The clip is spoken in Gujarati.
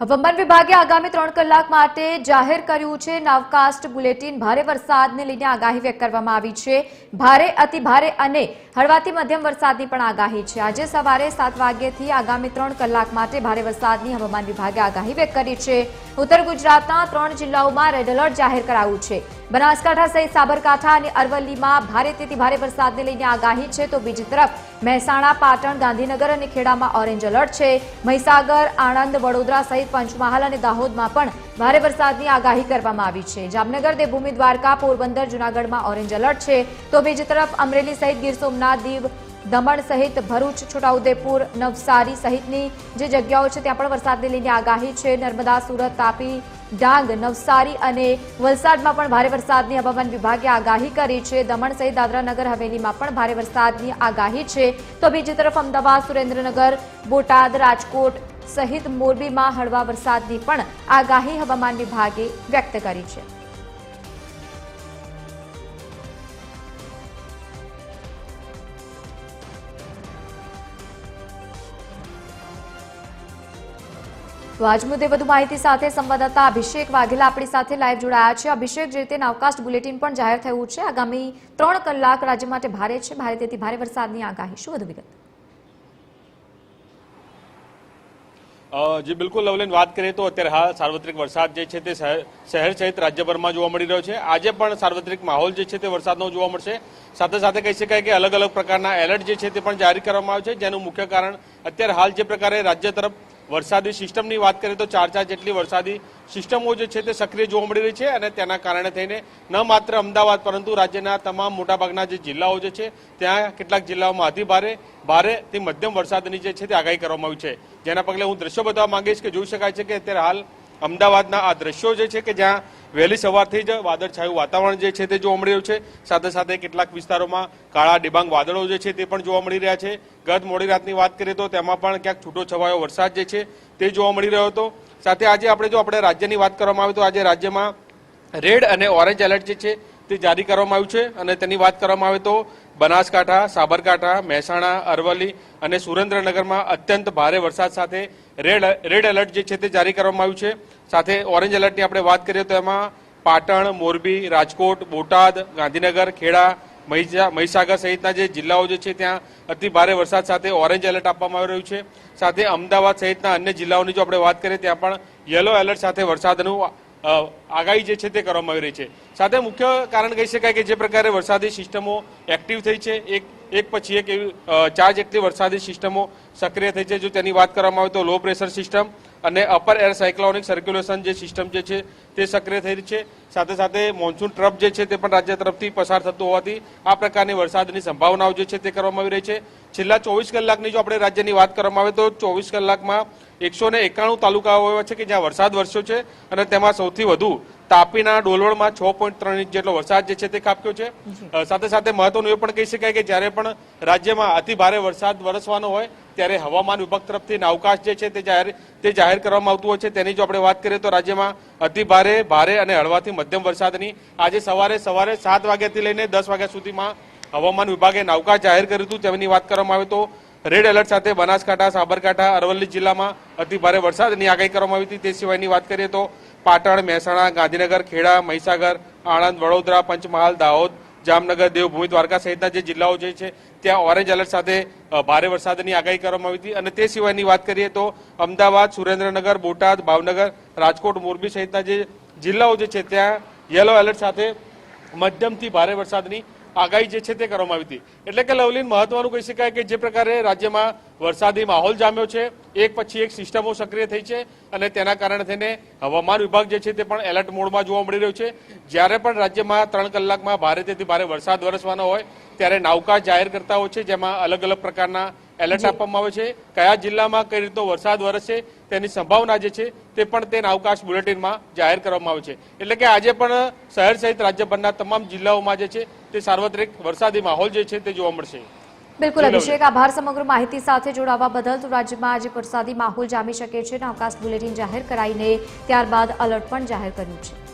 હવામાન વિભાગે આગામી ત્રણ કલાક માટે જાહેર કર્યું છે. નવકાસ્ટ બુલેટિન ભારે વરસાદને લઈને આગાહી વ્યક્ત કરવામાં આવી છે. ભારે, અતિ ભારે અને હળવાથી મધ્યમ વરસાદની પણ આગાહી છે. આજે સવારે સાત વાગ્યેથી આગામી ત્રણ કલાક માટે ભારે વરસાદની હવામાન વિભાગે આગાહી વ્યક્ત કરી છે. ઉત્તર ગુજરાતના ત્રણ જિલ્લાઓમાં રેડ એલર્ટ જાહેર કરાયું છે. બનાસકાંઠા સહિત સાબરકાંઠા અને અરવલ્લીમાં ભારેથી ભારે વરસાદને લઈને આગાહી છે. તો બીજી તરફ મહેસાણા, પાટણ, ગાંધીનગર અને ખેડામાં ઓરેન્જ એલર્ટ છે. મહીસાગર, આણંદ, વડોદરા સહિત પંચમહાલ અને દાહોદમાં પણ ભારે વરસાદની આગાહી કરવામાં આવી છે. જામનગર, દેવભૂમિ, દ્વારકા, પોરબંદર, જૂનાગઢમાં ઓરેન્જ એલર્ટ છે. તો બીજી તરફ અમરેલી સહિત ગીર સોમનાથ, દીવ, દમણ સહિત ભરૂચ, છોટાઉદેપુર, નવસારી સહિતની જે જગ્યાઓ છે ત્યાં પણ વરસાદને લઈને આગાહી છે. નર્મદા, સુરત, તાપી, ડાંગ, નવસારી અને વલસાડમાં પણ ભારે વરસાદની હવામાન વિભાગે આગાહી કરી છે. દમણ સહિત દાદરા નગર, હવેલીમાં પણ ભારે વરસાદની આગાહી છે. તો બીજી તરફ અમદાવાદ, સુરેન્દ્રનગર, બોટાદ, રાજકોટ સહિત મોરબીમાં હળવા વરસાદની પણ આગાહી હવામાન વિભાગે વ્યક્ત કરી છે. આજ મુદ્દે વધુ માહિતી સાથે સંવાદદાતા અભિષેક વાઘેલા આપણી સાથે લાઈવ જોડાયા છે. અભિષેક, જે રીતે અવકાશ બુલેટિન પણ જાહેર થયું છે, આગામી ત્રણ કલાક રાજ્ય માટે ભારે છે. ભારે તેથી ભારે વરસાદની આગાહી. શું વધુ વિગત? જી બિલકુલ લવલેન વાત કરીએ તો અત્યારે હાલ સાર્વત્રિક વરસાદ જે છે તે શહેર સહિત રાજ્યભરમાં જોવા મળી રહ્યો છે. આજે પણ સાર્વત્રિક માહોલ જે છે તે વરસાદનો જોવા મળશે. સાથે સાથે કહી શકાય કે અલગ અલગ પ્રકારના એલર્ટ જે છે તે પણ જારી કરવામાં આવ્યો છે, જેનું મુખ્ય કારણ અત્યારે હાલ જે પ્રકારે રાજ્ય તરફ વરસાદી સિસ્ટમની વાત કરીએ તો ચાર ચાર જેટલી વરસાદી સિસ્ટમો જે છે તે સક્રિય જોવા મળી રહી છે અને તેના કારણે થઈને ન માત્ર અમદાવાદ, પરંતુ રાજ્યના તમામ મોટાભાગના જે જિલ્લાઓ જે છે, ત્યાં કેટલાક જિલ્લાઓમાં અતિ ભારે ભારેથી મધ્યમ વરસાદની જે છે તે આગાહી કરવામાં આવી છે. જેના પગલે હું દ્રશ્યો બતાવવા માંગીશ કે જોઈ શકાય છે કે અત્યારે હાલ અમદાવાદના આ દ્રશ્યો જે છે કે જ્યાં વહેલી સવારથી જ વાદળછાયું વાતાવરણ જે છે તે જોવા મળી રહ્યું છે. સાથે સાથે કેટલાક વિસ્તારોમાં કાળા ડિબાંગ વાદળો જે છે તે પણ જોવા મળી રહ્યા છે. ગત મોડી રાતની વાત કરીએ તો તેમાં પણ ક્યાંક છૂટો છવાયો વરસાદ જે છે તે જોવા મળી રહ્યો હતો. સાથે આજે આપણે જો આપણે રાજ્યની વાત કરવામાં આવે તો આજે રાજ્યમાં રેડ અને ઓરેન્જ એલર્ટ જે છે તે જારી કરવામાં આવ્યું છે અને તેની વાત કરવામાં આવે તો બનાસકાંઠા, સાબરકાંઠા, મહેસાણા, અરવલ્લી અને સુરેન્દ્રનગરમાં અત્યંત ભારે વરસાદ સાથે રેડ રેડ એલર્ટ જે છે તે જારી કરવામાં આવ્યું છે. સાથે ઓરેન્જ એલર્ટની આપણે વાત કરીએ તો એમાં પાટણ, મોરબી, રાજકોટ, બોટાદ, ગાંધીનગર, ખેડા મહીસા- મહીસાગર સહિતના જે જિલ્લાઓ જે છે ત્યાં અતિ ભારે વરસાદ સાથે ઓરેન્જ એલર્ટ આપવામાં આવી રહ્યું છે. સાથે અમદાવાદ સહિતના અન્ય જિલ્લાઓની જો આપણે વાત કરીએ ત્યાં પણ યલો એલર્ટ સાથે વરસાદનું આગાહી જે છે તે કરવામાં આવી રહી છે. સાથે મુખ્ય કારણ કહી શકાય કે જે પ્રકારે વરસાદી સિસ્ટમો એક્ટિવ થઈ છે. એક એક પછી એક એવી ચાર જેટલી વરસાદી સિસ્ટમો સક્રિય થઈ છે. જો તેની વાત કરવામાં આવે તો લો પ્રેશર સિસ્ટમ અને અપર એર સાયક્લોનિક સર્ક્યુલેશન જે સિસ્ટમ જે છે તે સક્રિય થઈ રહી છે. સાથે સાથે મોન્સૂન ટ્રફ જે છે તે પણ રાજ્ય તરફથી પસાર થતું હોવાથી આ પ્રકારની વરસાદની સંભાવનાઓ જે છે તે કરવામાં આવી રહી છે. છેલ્લા ચોવીસ કલાકની જો આપણે રાજ્યની વાત કરવામાં આવે તો ચોવીસ કલાકમાં એકસો ને એકાણું તાલુકાઓ એવા છે કે જ્યાં વરસાદ વરસ્યો છે અને તેમાં સૌથી વધુ તાપીના ડોલવણમાં છ પોઈન્ટ ત્રણ ઇંચ જેટલો વરસાદ જે છે તે ખાબક્યો છે. સાથે સાથે મહત્વનું એ પણ કહી શકાય કે જ્યારે પણ રાજ્યમાં અતિ ભારે વરસાદ વરસવાનો હોય ત્યારે હવામાન વિભાગ તરફથી નાવકાશ જે છે તે જાહેર તે જાહેર કરવામાં આવતું હોય છે. તેની જો આપણે વાત કરીએ તો રાજ્યમાં અતિ ભારે ભારે અને હળવાથી મધ્યમ વરસાદની આજે સવારે સવારે સાત વાગ્યાથી લઈને દસ વાગ્યા સુધીમાં હવામાન વિભાગે નાવકાશ જાહેર કર્યું હતું. તેની વાત કરવામાં આવે તો રેડ એલર્ટ સાથે બનાસકાંઠા, સાબરકાંઠા, અરવલ્લી જિલ્લામાં અતિ ભારે વરસાદની આગાહી કરવામાં આવી હતી. તે સિવાયની વાત કરીએ તો પાટણ, મહેસાણા, ગાંધીનગર, ખેડા, મહીસાગર, આણંદ, વડોદરા, પંચમહાલ, દાહોદ, જામનગર, દેવભૂમિ, દ્વારકા સહિતના જે જિલ્લાઓ જે છે, ત્યાં ઓરેન્જ એલર્ટ સાથે ભારે વરસાદની આગાહી કરવામાં આવી હતી. અને તે સિવાયની વાત કરીએ તો અમદાવાદ, સુરેન્દ્રનગર, બોટાદ, ભાવનગર, રાજકોટ, મોરબી સહિતના જે જિલ્લાઓ જે છે, ત્યાં યલો એલર્ટ સાથે મધ્યમથી ભારે વરસાદની આગાહી જે છે તે કરવામાં આવી હતી. એટલે કે લવલીન, મહત્વનું કહી શકાય કે જે પ્રકારે રાજ્યમાં વરસાદી માહોલ જામ્યો છે, એક પછી એક સિસ્ટમો સક્રિય થઈ છે અને તેના કારણે થઈને હવામાન વિભાગ જે છે તે પણ એલર્ટ મોડમાં જોવા મળી રહ્યું છે. જ્યારે પણ રાજ્યમાં ત્રણ કલાકમાં ભારેથી ભારે વરસાદ વરસવાનો હોય, ત્યારે નાવકાશ જાહેર કરતા હોય છે, જેમાં અલગ અલગ પ્રકારના એલર્ટ આપવામાં આવે છે. કયા જિલ્લામાં કઈ રીતનો વરસાદ વરસશે તેની સંભાવના જે છે તે પણ તે અવકાશ બુલેટિનમાં જાહેર કરવામાં આવે છે. એટલે કે આજે પણ શહેર સહિત રાજ્યભરના તમામ જિલ્લાઓમાં જે છે તે સાર્વત્રિક વરસાદી માહોલ જે છે તે જોવા મળશે. બિલકુલ અભિષેક આભાર સમગ્ર માહિતી સાથે જોડાવા બદલ તો રાજ્યમાં આજે વરસાદી માહોલ જામી શકે છે અને અવકાશ બુલેટિન જાહેર કરાઈને ત્યારબાદ અલર્ટ પણ જાહેર કર્યું છે.